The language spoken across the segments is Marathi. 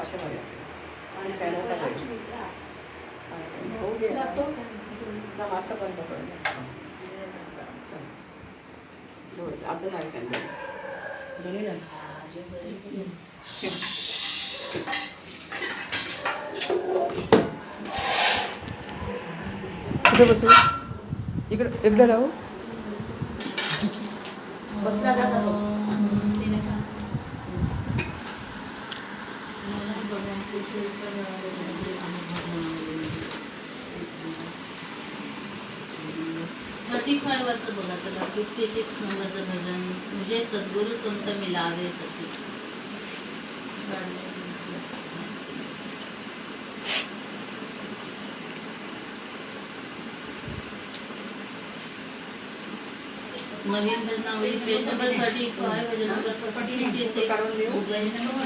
बघा आणि फॅन असा पाहिजे ना. एकदम असं बंद डोळे आपलं नाही फॅन दोन्ही ना कुठे बसू. इकडं इकडं राहू. बसला थर्टी फाय वरचं बघा चला फिफ्टी सिक्स नंबरचं भजन म्हणजे सद्गुरु संत मिलावे सखी नवीन भजनावली पेज नंबर थर्टी फाय भजन नंबर फिफ्टी सिक्स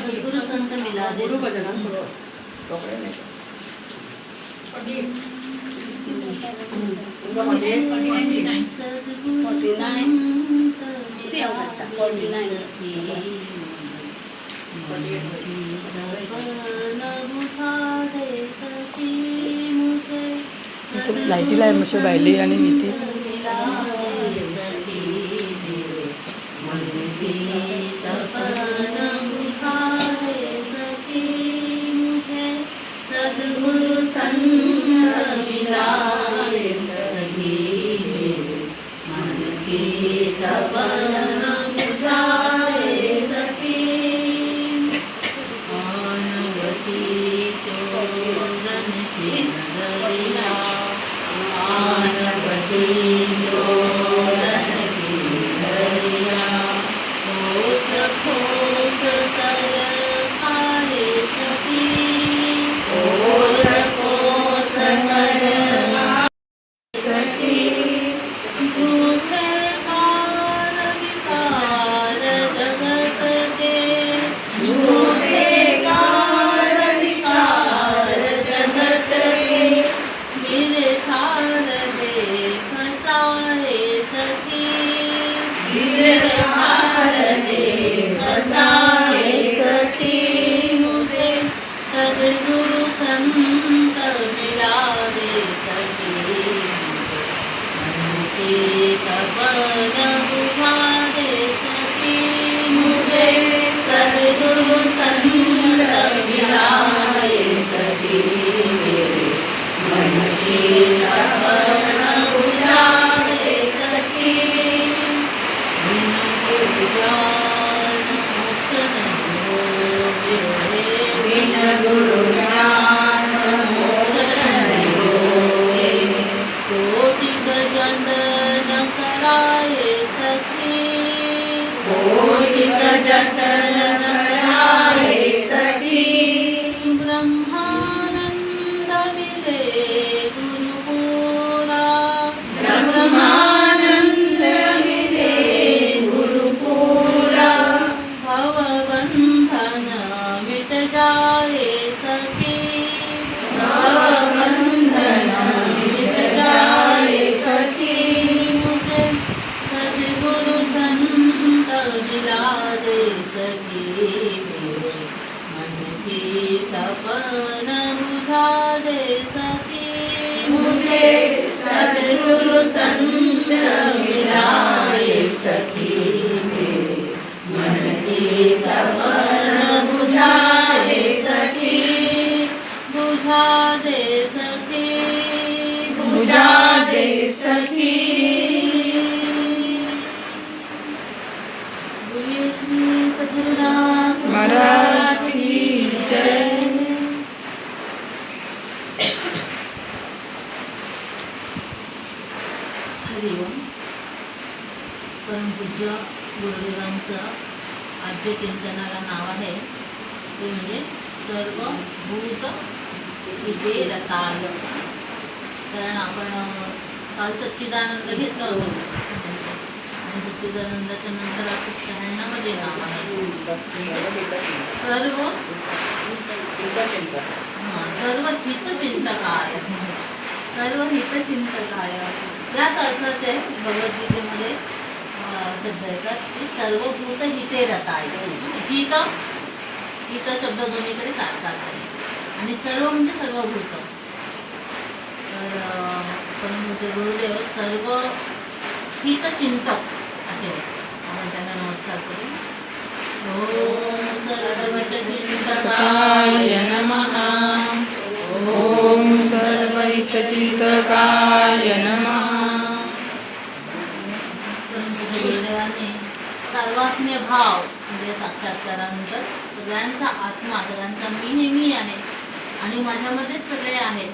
सद्गुरु संत मिलावे गुरु सखी. लाईटीला मसे बायली आणि इथे संत मिला मन की तपन बुझा दे सखी बिन गुरु ज्ञान मोक्ष नहीं होते बिन गुरु ज्ञान मोक्ष नहीं होते कोटि गजन न कराए सखी कोटि गजन न कराए सखी सखी मेरे मन की तपन बुझा दे सखी बुझा दे सखी बुझा दे सखी। बोलिए श्री सद्गुरुनाथ महाराज। पूज्य गुरुदेवांचं आद्य चिंतनाला नाव आहे. ते म्हणजे सर्व भूत इथे रताल कारण आपण काल सच्चिदानंद घेतलं होतं. आणि सच्चिदानंदाच्या नंतर आता शहाण्णवमध्ये नाव आहे. सर्व हां, सर्व हितचिंतकाय. सर्व हितचिंतकाय. याच अर्थात आहे भगवद्गीतेमध्ये शब्द येतात की सर्वभूत हिते रताय हित हित शब्द दोन्हीकडे सारखाच आहे. आणि सर्व म्हणजे सर्वभूत. तर अं, म्हणजे गुरुदेव सर्व हितचिंतक असे होते. आपण त्यांना नमस्कार करू. ओम सर्वहितचिंतकाय नमः. ॐ सर्वहितचिन्तकाय नमः परंतु गुरुदेवांनी सर्वात्म्य भाव म्हणजे साक्षात्कारानंतर सगळ्यांचा आत्मा सगळ्यांचा मी नेहमी आहे आणि माझ्यामध्येच सगळे आहेत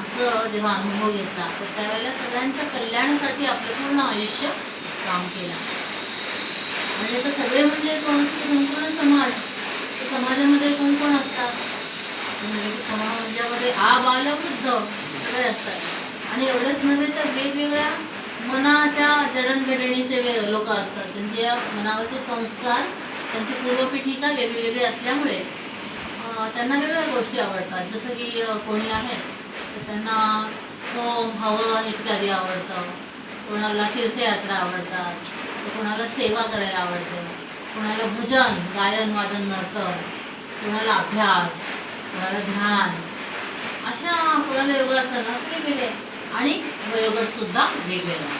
असं जेव्हा अनुभव घेतला तर त्यावेळेला सगळ्यांच्या कल्याणासाठी आपलं पूर्ण आयुष्य काम केलं. म्हणजे तर सगळे म्हणजे कोण? संपूर्ण समाज. समाजामध्ये कोण कोण असतात? म्हणजे समाजामध्ये आ बालवृद्ध सगळे असतात. आणि एवढंच नव्हे तर वेगवेगळ्या मनाच्या जडणघडणीचे वे लोक असतात. त्यांच्या मनावरचे संस्कार त्यांची पूर्वपीठिका वेगवेगळी असल्यामुळे त्यांना वेगवेगळ्या गोष्टी आवडतात. जसं की कोणी आहेत तर त्यांना होम हवन इत्यादी आवडतं. कोणाला तीर्थयात्रा आवडतात कोणाला सेवा करायला आवडते. कोणाला भजन गायन वादन नर्तन कोणाला अभ्यास कोणाला ध्यान. अशा कोणाला योगासन असते वेगवेगळे आणि वयोगट सुद्धा वेगवेगळा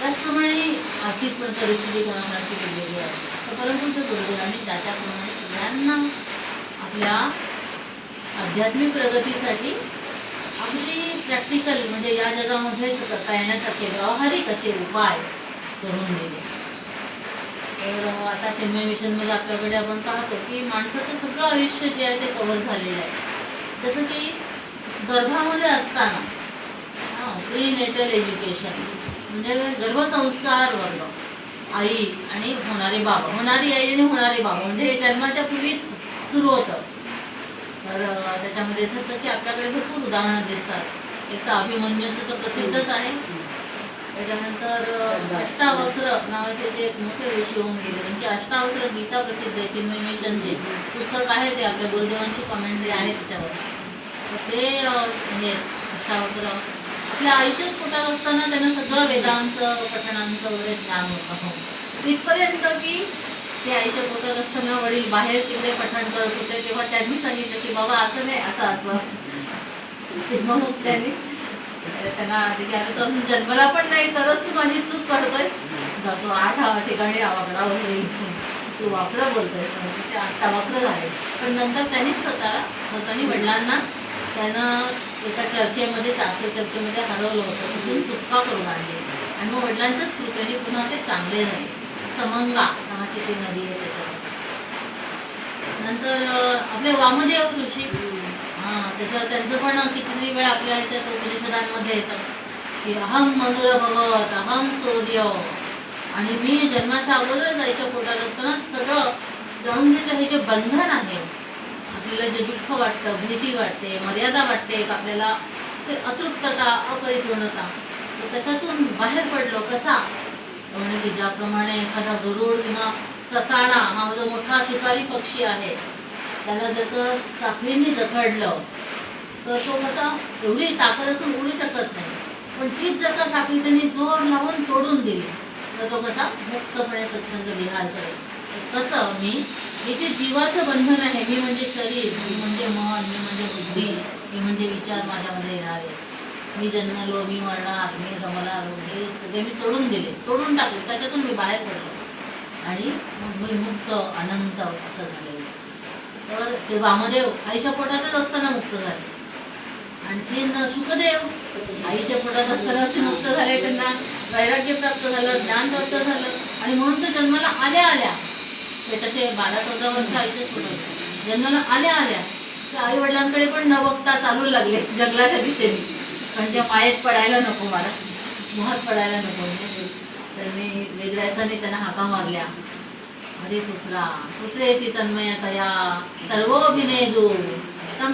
त्याचप्रमाणे आर्थिक पण परिस्थिती कोणाकोणाची वेगवेगळी आहे. तर परंतु त्या गुरुदेवांनी त्या त्याप्रमाणे सगळ्यांना आपल्या आध्यात्मिक प्रगतीसाठी अगदी प्रॅक्टिकल म्हणजे या जगामध्ये करता येण्यासारखे व्यावहारिक असे उपाय करून दिले. तर आता चेन्नई मिशनमध्ये आपल्याकडे आपण पाहतो की माणसाचं सगळं आयुष्य जे आहे ते कव्हर झालेलं आहे. जसं की गर्भामध्ये असताना प्रीनेटल एज्युकेशन म्हणजे गर्भसंस्कार वर्ग आई आणि होणारे बाबा. होणारी आई आणि होणारे बाबा. म्हणजे हे जन्माच्या पूर्वीच सुरू होतं. तर त्याच्यामध्ये जसं की आपल्याकडे भरपूर उदाहरणं दिसतात. एक तर अभिमन्यूचं तर प्रसिद्धच आहे. त्याच्यानंतर अष्टावक्र नावाचे जे मोठे ऋषी होऊन गेले. त्यांची अष्टावक्र गीता प्रसिद्ध आहे. चिन्मयमिशनचे पुस्तक आहे ते. आपल्या गुरुदेवांची कमेंट्री आहे त्याच्यावर. ते अं, म्हणजे अष्टावक्र आपल्या आईच्याच पोटात असताना त्यांना सगळं वेदांचं पठणांचं वगैरे ज्ञान होतं हो. इथपर्यंत की ते आईच्या पोटात असताना वडील बाहेर तिकडे पठण करत होते तेव्हा त्यांनी सांगितलं की बाबा असं नाही असं असं. म्हणून त्यांनी त्यांना आधी आता तो अजून जन्मला पण नाही तरच तू माझी चूक करतोयस. जातो आठ ठिकाणी आवाकडा वगैरे तू वाकडं बोलतोयस ते आत्ता वक्र झाले पण नंतर त्यांनीच स्वतः स्वतःनी वडिलांना त्यानं एका चर्चेमध्ये शास्त्र चर्चेमध्ये हरवलं होतं. तिथून सुटका करून आणली. आणि मग वडिलांच्याच कृपेने पुन्हा ते चांगले झाले समंगा नावाची ती नदी आहे त्याच्यावर. नंतर आपले वामदेव ऋषी हां त्याच्यावर त्यांचं पण कितीतरी वेळ आपल्या ह्याच्यात उपनिषदांमध्ये येतं. की अहम मधुर भगवत अहम सूर्य आणि मी जन्माच्या अगोदरच आईच्या पोटात असताना सगळं जाऊन घेतलं हे जे बंधन आहे आपल्याला जे दुःख वाटतं भीती वाटते मर्यादा वाटते एक आपल्याला असे अतृप्तता अपरिपूर्णता त्याच्यातून बाहेर पडलो कसा? म्हणजे की ज्याप्रमाणे एखादा गरुड किंवा ससाणा हा जो मोठा शिकारी पक्षी आहे त्याला जर का साखळीने जखडलं तर तो कसा एवढी ताकद असून उडू शकत नाही. पण तीच जर का साखळी त्यांनी जोर लावून तोडून दिली तर तो कसा मुक्तपणे सत्संग विहार करेल. तर कसं मी हे जे जीवाचं बंधन आहे मी म्हणजे शरीर मी म्हणजे मन मी म्हणजे बुद्धी मी म्हणजे विचार माझ्यामध्ये येणारे मी जन्मलो मी मरणार मी रमणार हे सगळे मी सोडून दिले तोडून टाकले त्याच्यातून मी बाहेर पडलो? आणि मग मी मुक्त अनंत असं झालेलं तर ते वामदेव आईच्या पोटातच असताना मुक्त झाले. आणि ते सुखदेव आईच्या पोटात असताना ते मुक्त झाले त्यांना वैराग्य प्राप्त झालं ज्ञान प्राप्त झालं. आणि म्हणून ते जन्माला आल्या आल्या ते तसे बारा चौदा वर्ष आईचे पोटात जन्माला आल्या आल्या ते आई वडिलांकडे पण न बघता चालू लागले जंगलाच्या दिशेने. म्हणजे मायेत पडायला नको मला. मोहात पडायला नको. त्यांनी वेदव्यासाने त्यांना हाका मारल्या. अरे पुत्रा पुत्रे ती तन्मयतया सर्वोभिनेदू तम.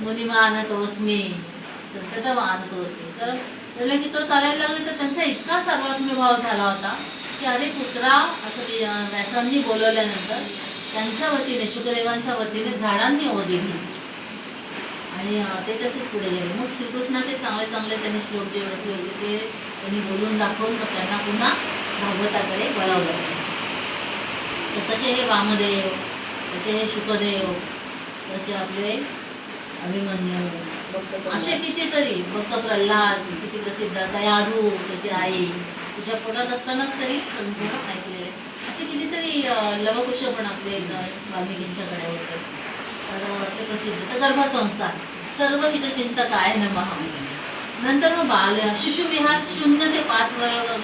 मुनिमान तोस्मी सतत मानतोस्मी तर म्हटलं की तो चालायला लागले तर त्यांचा इतका सर्वात्म्य भाव झाला होता. की अरे पुत्रा असं व्यासांनी बोलवल्यानंतर त्यांच्या वतीने शुकदेवांच्या वतीने झाडांनी ओ दिली आणि ते तसेच पुढे गेले. मग श्रीकृष्णाचे चांगले चांगले त्यांनी श्लोक जे रचले होते ते त्यांनी बोलून दाखवून मग त्यांना पुन्हा भागवताकडे वळवलं. तर तसे हे वामदेव तसे हे शुकदेव तसे आपले अभिमन्यू. असे कितीतरी भक्त प्रल्हाद किती प्रसिद्ध दयाधू त्याची आई. तुझ्या पोटात असतानाच तरी संपूर्ण ऐकलेले असे कितीतरी लवकुश पण आपले इथं वाल्मिकींच्याकडे होते. तर ते प्रसिद्ध. तर गर्भसंस्था सर्व हितचिंतक आहे नमः नंतर मग बाल शिशुविहार शून्य ते पाच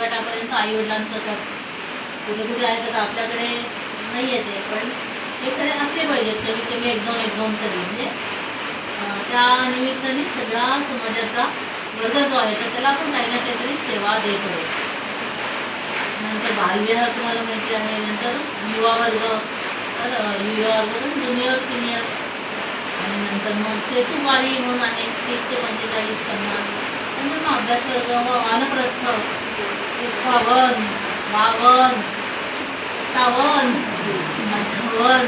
गटापर्यंत आई वडिलांसकट कुठे कुठे आहेत आता आपल्याकडे नाही येते पण हे खरे असले पाहिजेत कमीत कमी एक दोन एक दोन तरी. म्हणजे त्या निमित्ताने सगळा समाजाचा वर्ग जो आहे तर त्याला आपण काही ना काहीतरी सेवा देत होतो नंतर बालविहार तुम्हाला माहिती आहे नंतर युवा वर्ग तर युवा वर्ग ज्युनियर सिनियर आणि नंतर मग सेतुवारी म्हणून आहे तीस ते पंचेचाळीस पन्नास. नंतर मग अभ्यास वर्ग व वानप्रस्थ एकावन बावन सत्तावन अठ्ठावन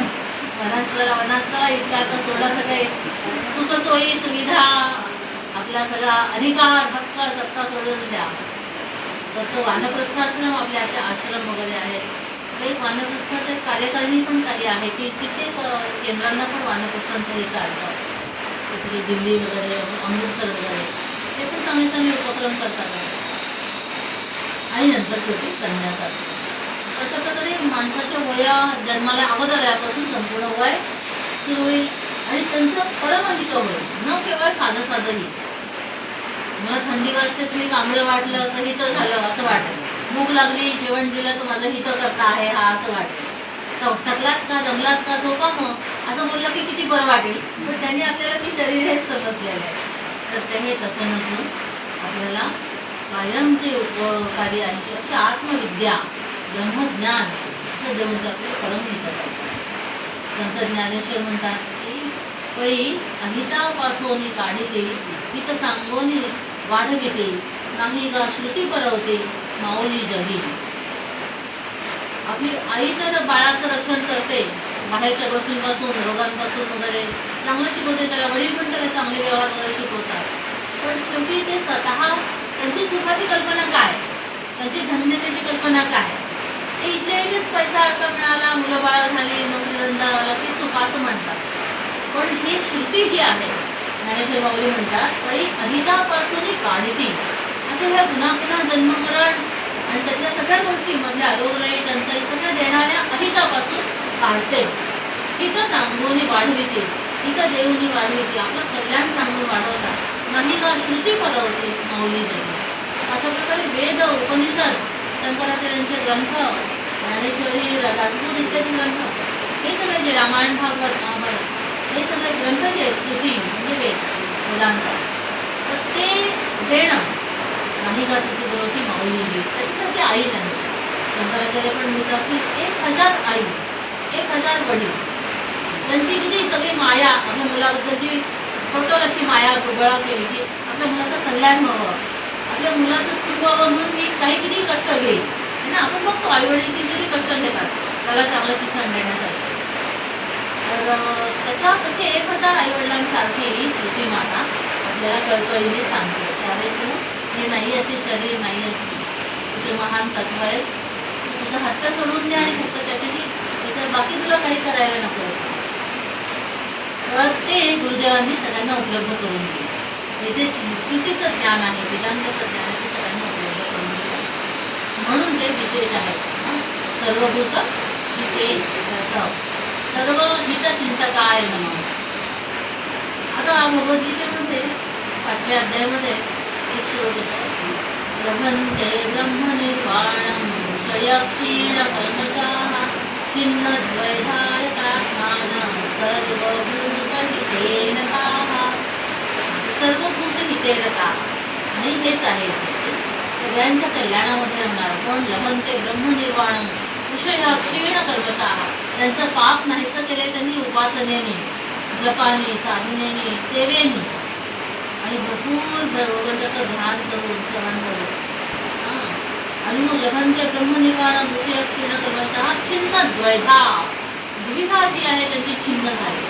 वनांचं वनांचं इतका आता सोडा सगळे. सुखसोयी सुविधा आपला सगळा अधिकार हक्क सत्ता सोडून द्या. तर तो वानप्रस्थ आश्रम आपले असे आश्रम वगैरे आहेत. काही वानप्रस्थाचे कार्यकारिणी पण काही आहे की कित्येक केंद्रांना पण वानप्रस्थांचं हे चालतं. जसं की दिल्ली वगैरे अमृतसर वगैरे ते पण चांगले चांगले उपक्रम करतात. आणि नंतर शेवटी संन्यासाचं. अशा प्रकारे माणसाच्या वया जन्माला अगोदर आल्यापासून संपूर्ण वय सुरू होईल आणि त्यांचं परमधिक होईल न केवळ साधं साधंही मला थंडी वाजते तुम्ही कांबळं वाटलं तर हित झालं असं वाटेल भूक लागली जेवण दिलं तर माझं हित करता आहे हा असं वाटेल थकलात का जमलात का झोपा मग. असं बोललं की किती बरं वाटेल. पण त्यांनी आपल्याला की शरीर हेच समजलेलं आहे. तर ते हे तसं नसून आपल्याला कायमचे उपकारी आहे अशी आत्मविद्या ब्रह्मज्ञान असं देऊन ते आपले परमहित करतात. संत ज्ञानेश्वर म्हणतात की पै अहितापासोनी काढिते हित सांगोनी वाढविते नाही गा श्रुती परवते माऊली जगी आपली आई तर बाळाचं रक्षण करते बाहेरच्या गोष्टींपासून रोगांपासून वगैरे. चांगलं शिकवते त्याला वडील पण त्याला चांगले व्यवहार वगैरे शिकवतात. पण शेवटी ते स्वतः त्यांची सुखाची कल्पना काय? त्यांची धन्यतेची कल्पना काय? ते इथल्या इथेच पैसा अडका मिळाला मुलं बाळ झाली नोकरी धंदा आला ते सुख असं म्हणतात. पण ही श्रुती जी आहे. ज्ञानेश्वर माऊली म्हणतात तरी अधिकापासून काढती अशा ह्या पुन्हा पुन्हा जन्ममरण आणि त्यातल्या सगळ्या गोष्टी मधल्या आरोग्य टंचाई सगळ्या देणाऱ्या अहितापासून काढते. तिथं सांगून वाढविते. तिथं देऊनी वाढविते. आपलं कल्याण सांगून वाढवतात नाही का श्रुती परवते माऊली जगी अशा प्रकारे वेद उपनिषद शंकराचार्यांचे ग्रंथ ज्ञानेश्वरी राजपूत इत्यादी ग्रंथ हे सगळे जे रामायण भागवत हे सगळे ग्रंथ जे आहेत, श्रुती म्हणजे वेद मुलांचा तर ते देणं नाही का श्रुती बरोबर माऊली जी त्याच्यासाठी आई नाही शंकराचार्य पण म्हणतात की एक हजार आई एक हजार वडील त्यांची किती सगळी माया आपल्या मुलाबद्दलची पटोल अशी माया गोळा केली की आपल्या मुलाचं कल्याण व्हावं आपल्या मुलाचं सुख व्हावं म्हणून मी काही किती कष्ट घेईल आणि ना आपण बघतो आई वडील किती कष्ट घेतात त्याला चांगलं शिक्षण देण्यासाठी तर त्याच्या तसे एक हजार आई वडिलांसारखी श्रुती माता आपल्याला कळकळीने सांगते. त्यावेळी तू हे नाही असे शरीर नाही असते तुझे महान तत्व आहेस. तू तुझं हात सोडून दे आणि फक्त त्याच्याशी इतर बाकी तुला काही करायला नको. तर ते गुरुदेवांनी सगळ्यांना उपलब्ध करून दिले. हे जे श्रुतीचं ज्ञान आहे वेदांताचं ज्ञान आहे ते सगळ्यांना उपलब्ध करून दिलं. म्हणून ते विशेष आहे हं? सर्वभूत ते रथ. सर्व हित चिंतकाय नमः. आता भगवद्गीतेमध्ये पाचव्या अध्यायामध्ये एक श्लोक येतो. लभन्ते ब्रह्मनिर्वाणं क्षयक्षीण कल्मषाः छिन्नद्वैधायतात्मानं सर्वभूतहिते नताः सर्वभूत हिते आणि हेच आहे. सगळ्यांच्या कल्याणामध्ये राहणार कोण? लभन्ते ब्रह्मनिर्वाणं विषय क्षीण कल्मषाः त्यांचं पाप नाहीसं केले त्यांनी उपासनेने. जपाने साधनेने सेवेने. आणि भरपूर भगवंताचं ध्यान करून श्रवण करून. आणि मग लभंते ब्रह्मनिवारण विषय क्षीण कल्मषाः छिन्न द्वैधा द्विधा जी आहे त्यांची छिन्न झाली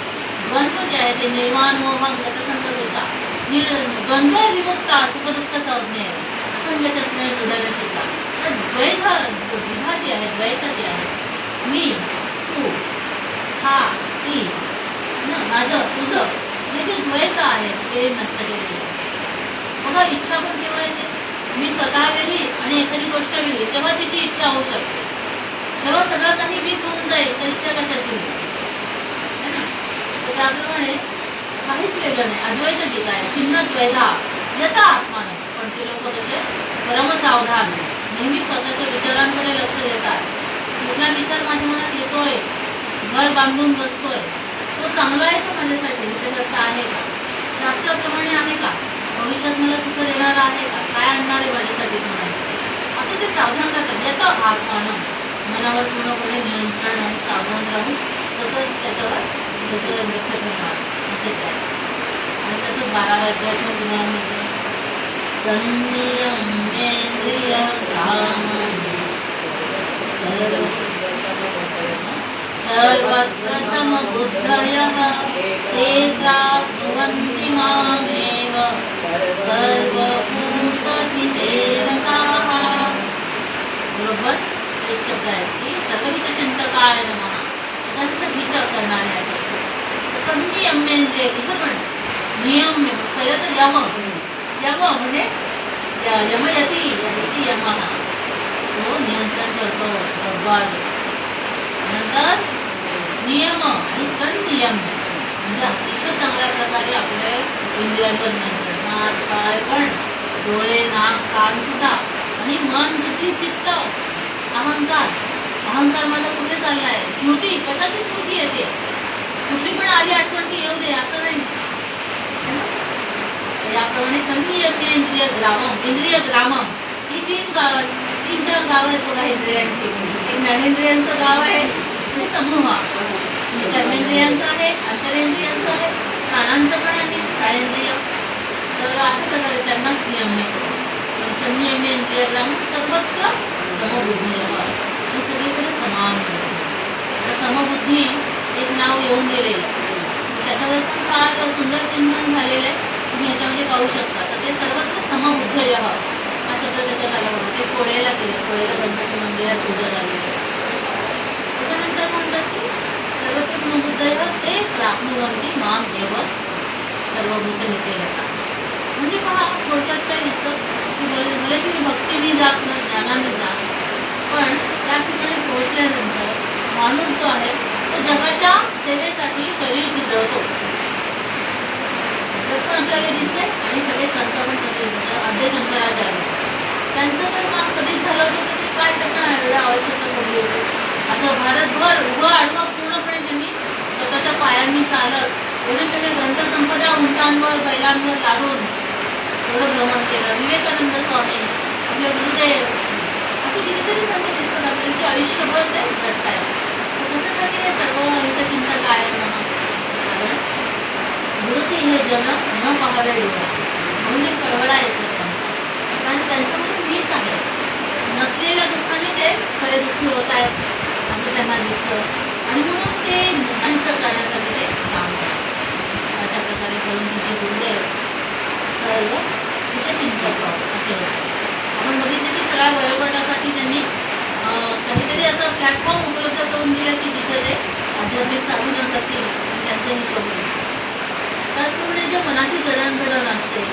द्वंद्व जे आहे ते निर्माण मोहन गतसंगदोषा. निर द्वंद्व विमुक्ता सुखदुःख संज्ञे असंग शस्त्रे तर द्वैत द्विधा जी आहे द्वैत जी आहे मी तू हा ती न माझं तुझं हे जे द्वैत आहे ते नष्ट केलेले बघा इच्छा पण केव्हा येते मी स्वतः गेली आणि एखादी गोष्ट वेगळी तेव्हा तिची इच्छा होऊ शकते जेव्हा सगळं काही वीस होऊन जाईल तर इच्छा कशाची होईल? है ना? तर त्याप्रमाणे काहीच वेगळं नाही अद्वैत जी काय चिन्ह द्वैधा यथा आत्मान पण ते लोक तसे परमसावधान नेहमी स्वतःच्या विचारांकडे लक्ष देतात. कुठला विचार माझ्या मनात येतोय? घर बांधून बसतोय. तो चांगला आहे का माझ्यासाठी? हितकर्ता आहे का? शास्त्राप्रमाणे आहे का? भविष्यात मला सुख देणारा आहे का? काय आणणार आहे माझ्यासाठी तुम्हाला असं ते सावधान राहतात येतं आत्मानं मनावर पूर्णपणे नियंत्रण आणि सावधान राहून सतत त्याच्यावर लक्ष ठेवणार असे काय आणि तसंच बाराव्या अध्यात्म गुणांमध्ये तुम्हाला मिळते ते प्राप्नुवन्ति मामेव सर्वभूतहिते बरोबर हे शब्द आहेत की सर्वहित चिंतकाय नमः. त्यांचं हित करणारे असे संनियम्येंद्रिय इथं पण नियम फलत यम यम म्हणजे य- यमयती यमयती यमः तो नियंत्रण करतो बरोबर नंतर नियम आणि संनियम म्हणजे अतिशय चांगल्या प्रकारे आपले इंद्रियांवर नियंत्रण हात पाय पण डोळे नाक कान सुद्धा आणि मन बुद्धी चित्त अहंकार अहंकार माझा कुठे चाललाय स्मृती कशाची स्मृती येते कुठली पण आली आठवण की येऊ दे असं नाही याप्रमाणे संघीय केंद्रीय ग्रामम इंद्रिय ग्रामम. ही तीन गाव तीन चार गाव आहेत बघा इंद्रियांची. एक ज्ञानेंद्रियांचं गाव आहे आणि समूह. कर्मेंद्रियांचं आहे अंतरेंद्रियांचं आहे प्राणांचं पण आहे प्राणेंद्रिय तर अशा प्रकारे त्यांनाच नियम संनियम इंद्रिय ग्राम सर्वत्र समबुद्धी हे सगळीकडे समान आहे. समबुद्धी एक नाव येऊन गेलेलं आहे. त्याच्यावर पण फार सुंदर चिंतन झालेलं आहे. तुम्ही याच्यामध्ये पाहू शकता. तर ते सर्वत्र समबुद्धय हा शब्द त्याच्यात आला होता ते कोळेला गेले कोळेला गणपती मंदिरात पूजा झाली. त्याच्यानंतर म्हणतात की सर्वत्र समबुद्धय ते प्राप्नुवंती माम एव सर्वभूत नेते रता म्हणजे पहा थोडक्यात काय दिसतं? की भले भले तुम्ही भक्तीने जात ना ज्ञानाने जा पण त्या ठिकाणी पोहोचल्यानंतर माणूस जो आहे तो जगात तर दिसले आणि सगळे संत पण तसे आद्य शंकराचार्य त्यांचं तर काम कधीच झालं होतं तर ते काय त्यांना एवढं आवश्यकता पडली होती असं भारतभर उभं आडवं पूर्णपणे त्यांनी स्वतःच्या पायांनी चालत एवढे सगळे ग्रंथसंपदा उंटांवर बैलांवर लागून एवढं भ्रमण केलं. विवेकानंद स्वामी आपले गुरुदेव असे कितीतरी संत दिसतात आपल्याला की आयुष्यभर ते घडतायत तर कशासाठी हे सर्व हितचिंतक आहेत म्हणा कारण गुरुती हे जन न पाहावे डोळा म्हणून कळवळा येतो त्यांचा कारण त्यांच्यामध्ये मीच आहे. नसलेल्या दुःखाने ते खरे दुःखी होत आहेत असं त्यांना दिसतं. आणि म्हणून ते नाहीसं करण्यासाठी ते काम करतात. अशा प्रकारे करून तिचे गुरुदेव सर्व तिथे चिंतक असे होते. आपण बघितले की सगळ्या वयोगटासाठी त्यांनी काहीतरी असं प्लॅटफॉर्म उपलब्ध करून दिलं की जिथे ते आध्यात्मिक साधना करतील त्यांचे निकम त्याचप्रमाणे जे मनाची जडणघडण असते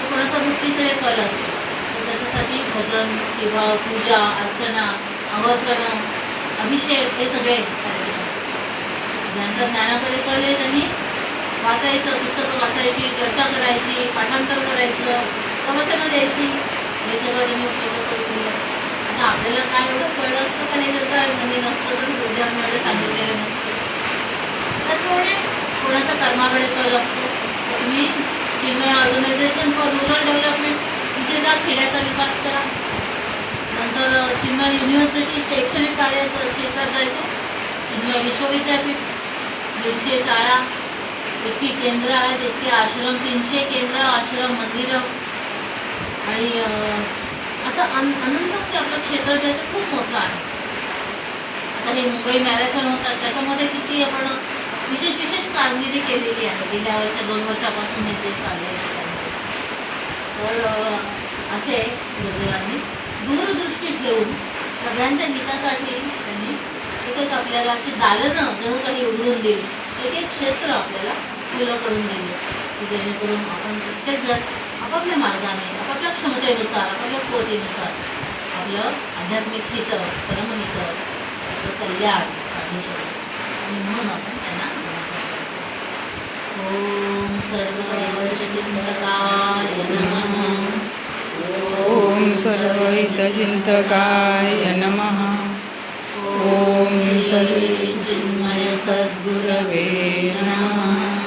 तो कोणाचा भक्तीकडे कल असतो. त्याच्यासाठी भजन किंवा पूजा अर्चना आवर्तनं अभिषेक हे सगळे कार्यक्रम असतात. ज्यांचं ज्ञानाकडे आहे त्यांनी वाचायचं पुस्तकं वाचायची चर्चा करायची पाठांतर करायचं प्रवचनं द्यायची हे सगळं त्यांनी उपलब्ध करून दिलं. आता आपल्याला काय एवढं कळलं असतं का नाही जर काय म्हणजे नसतं तर उद्याने एवढं सांगितलेलं नसतं. त्याचप्रमाणे कोणाचा कर्माकडे कल असतो तर तुम्ही Chinmaya organisation for rural development तिथे जा खेड्याचा विकास करा. नंतर चिन्मय युनिव्हर्सिटी शैक्षणिक कार्याचं क्षेत्रात जायचं. चिन्मय विश्वविद्यापीठ दीडशे शाळा इतकी केंद्र आहेत इतके आश्रम तीनशे केंद्र आश्रम मंदिरं. आणि असं अन अनंत आपलं क्षेत्र जे आहे ते खूप मोठं आहे. आता हे मुंबई मॅरेथॉन होतात त्याच्यामध्ये किती आपण विशेष विशेष कामगिरी केलेली आहे. गेल्या वर्षा दोन वर्षापासून हे जे चालले तर असे गुरुदेवांनी दूरदृष्टी ठेवून सगळ्यांच्या हितासाठी त्यांनी एक एक आपल्याला अशी दालनं जणू काही उघडून दिली एक एक क्षेत्र आपल्याला खुलं करून दिले. की जेणेकरून आपण प्रत्येकजण आपापल्या मार्गाने आपापल्या क्षमतेनुसार आपापल्या पोतीनुसार आपलं आध्यात्मिक हित परमहित आपलं कल्याण काढू शकतो. आणि म्हणून आपण त्यांना नमस्कार करतो. ओम सर्वचिंतकाय नमः ॐ सर्वहितचिन्तकाय नमः। ॐ श्री चिन्मय सद्गुरवे नमः।